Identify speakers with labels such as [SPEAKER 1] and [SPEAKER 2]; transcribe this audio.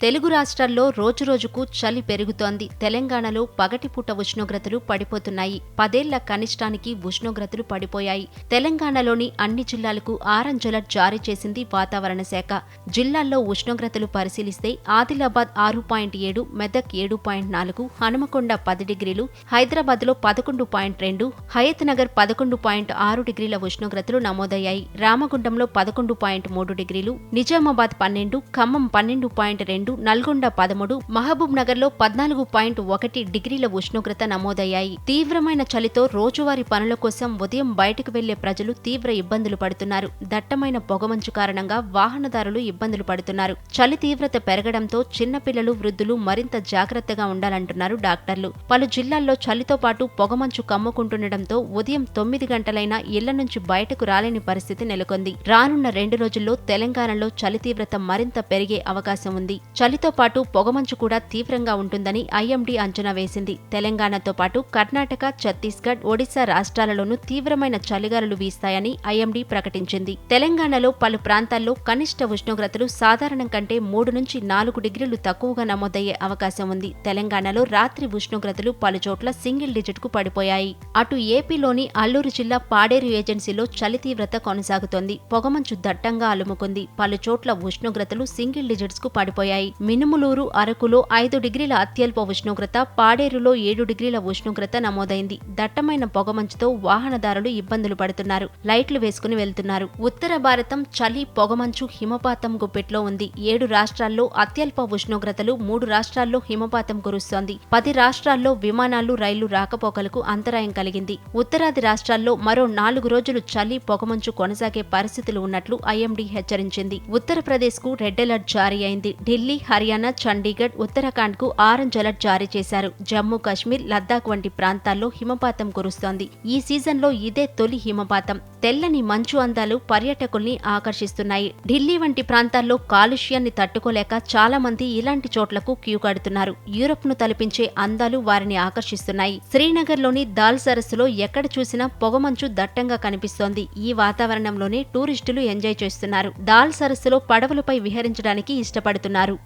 [SPEAKER 1] తెలుగు రాష్ట్రాల్లో రోజురోజుకు చలి పెరుగుతోంది. తెలంగాణలో పగటిపూట ఉష్ణోగ్రతలు పడిపోతున్నాయి. పదేళ్ళ కనిష్టానికి ఉష్ణోగ్రతలు పడిపోయాయి. తెలంగాణలోని అన్ని జిల్లాలకు ఆరెంజ్ అలర్ట్ జారీ చేసింది వాతావరణ శాఖ. జిల్లాల్లో ఉష్ణోగ్రతలు పరిశీలిస్తే ఆదిలాబాద్ ఆరు పాయింట్ ఏడు మెదక్ ఏడు పాయింట్ నాలుగు హనుమకొండ పది డిగ్రీలు హైదరాబాద్లో పదకొండు పాయింట్ రెండు హయత్ నగర్ పదకొండు పాయింట్ ఆరు డిగ్రీల ఉష్ణోగ్రతలు నమోదయ్యాయి. రామగుండంలో పదకొండు పాయింట్ మూడు డిగ్రీలు నిజామాబాద్ పన్నెండు ఖమ్మం పన్నెండు పాయింట్ రెండు నల్గొండ పదమూడు మహబూబ్ నగర్లో పద్నాలుగు పాయింట్ ఒకటి డిగ్రీల ఉష్ణోగ్రత నమోదయ్యాయి. తీవ్రమైన చలితో రోజువారీ పనుల కోసం ఉదయం బయటకు వెళ్ళే ప్రజలు తీవ్ర ఇబ్బందులు పడుతున్నారు. దట్టమైన పొగమంచు కారణంగా వాహనదారులు ఇబ్బందులు పడుతున్నారు. చలి తీవ్రత పెరగడంతో చిన్నపిల్లలు వృద్ధులు మరింత జాగ్రత్తగా ఉండాలంటున్నారు డాక్టర్లు. పలు జిల్లాల్లో చలితో పాటు పొగమంచు కమ్ముకుంటుండటంతో ఉదయం తొమ్మిది గంటలైనా ఇళ్ళ నుంచి బయటకు రాలేని పరిస్థితి నెలకొంది. రానున్న రెండు రోజుల్లో తెలంగాణలో చలి తీవ్రత మరింత పెరిగే అవకాశం ఉంది. చలితో పాటు పొగమంచు కూడా తీవ్రంగా ఉంటుందని ఐఎండీ అంచనా వేసింది. తెలంగాణతో పాటు కర్ణాటక ఛత్తీస్గఢ్ ఒడిశా రాష్ట్రాలలోనూ తీవ్రమైన చలిగాలులు వీస్తాయని ఐఎండీ ప్రకటించింది. తెలంగాణలో పలు ప్రాంతాల్లో కనిష్ట ఉష్ణోగ్రతలు సాధారణం కంటే మూడు నుంచి నాలుగు డిగ్రీలు తక్కువగా నమోదయ్యే అవకాశం ఉంది. తెలంగాణలో రాత్రి ఉష్ణోగ్రతలు పలు చోట్ల సింగిల్ డిజిట్కు పడిపోయాయి. అటు ఏపీలోని అల్లూరు జిల్లా పాడేరు ఏజెన్సీలో చలి తీవ్రత కొనసాగుతోంది. పొగమంచు దట్టంగా అలుముకుంది. పలు చోట్ల ఉష్ణోగ్రతలు సింగిల్ డిజిట్స్కు పడిపోయాయి మినుములూరు అరకులో ఐదు డిగ్రీల అత్యల్ప ఉష్ణోగ్రత పాడేరులో ఏడు డిగ్రీల ఉష్ణోగ్రత నమోదైంది. దట్టమైన పొగమంచుతో వాహనదారులు ఇబ్బందులు పడుతున్నారు. లైట్లు వేసుకుని వెళ్తున్నారు. ఉత్తర భారతం చలి పొగమంచు హిమపాతం గుప్పెట్లో ఉంది. ఏడు రాష్ట్రాల్లో అత్యల్ప ఉష్ణోగ్రతలు మూడు రాష్ట్రాల్లో హిమపాతం కురుస్తోంది. పది రాష్ట్రాల్లో విమానాలు రైళ్ళు రాకపోకలకు అంతరాయం కలిగింది. ఉత్తరాది రాష్ట్రాల్లో మరో నాలుగు రోజులు చలి పొగమంచు కొనసాగే పరిస్థితులు ఉన్నట్లు ఐఎండీ హెచ్చరించింది. ఉత్తరప్రదేశ్కు రెడ్ అలర్ట్ జారీ అయింది. ఢిల్లీ హర్యానా చండీగఢ్ ఉత్తరాఖండ్కు ఆరెంజ్ అలర్ట్ జారీ చేశారు. జమ్మూ కాశ్మీర్ లద్దాఖ్ వంటి ప్రాంతాల్లో హిమపాతం కురుస్తోంది. ఈ సీజన్లో ఇదే తొలి హిమపాతం. తెల్లని మంచు అందాలు పర్యాటకుల్ని ఆకర్షిస్తున్నాయి. ఢిల్లీ వంటి ప్రాంతాల్లో కాలుష్యాన్ని తట్టుకోలేక చాలా మంది ఇలాంటి చోట్లకు క్యూ కడుతున్నారు. యూరప్ను తలపించే అందాలు వారిని ఆకర్షిస్తున్నాయి. శ్రీనగర్లోని దాల్ సరస్సులో ఎక్కడ చూసినా పొగమంచు దట్టంగా కనిపిస్తోంది. ఈ వాతావరణంలోనే టూరిస్టులు ఎంజాయ్ చేస్తున్నారు. దాల్ సరస్సులో పడవలపై విహరించడానికి ఇష్టపడుతున్నారు.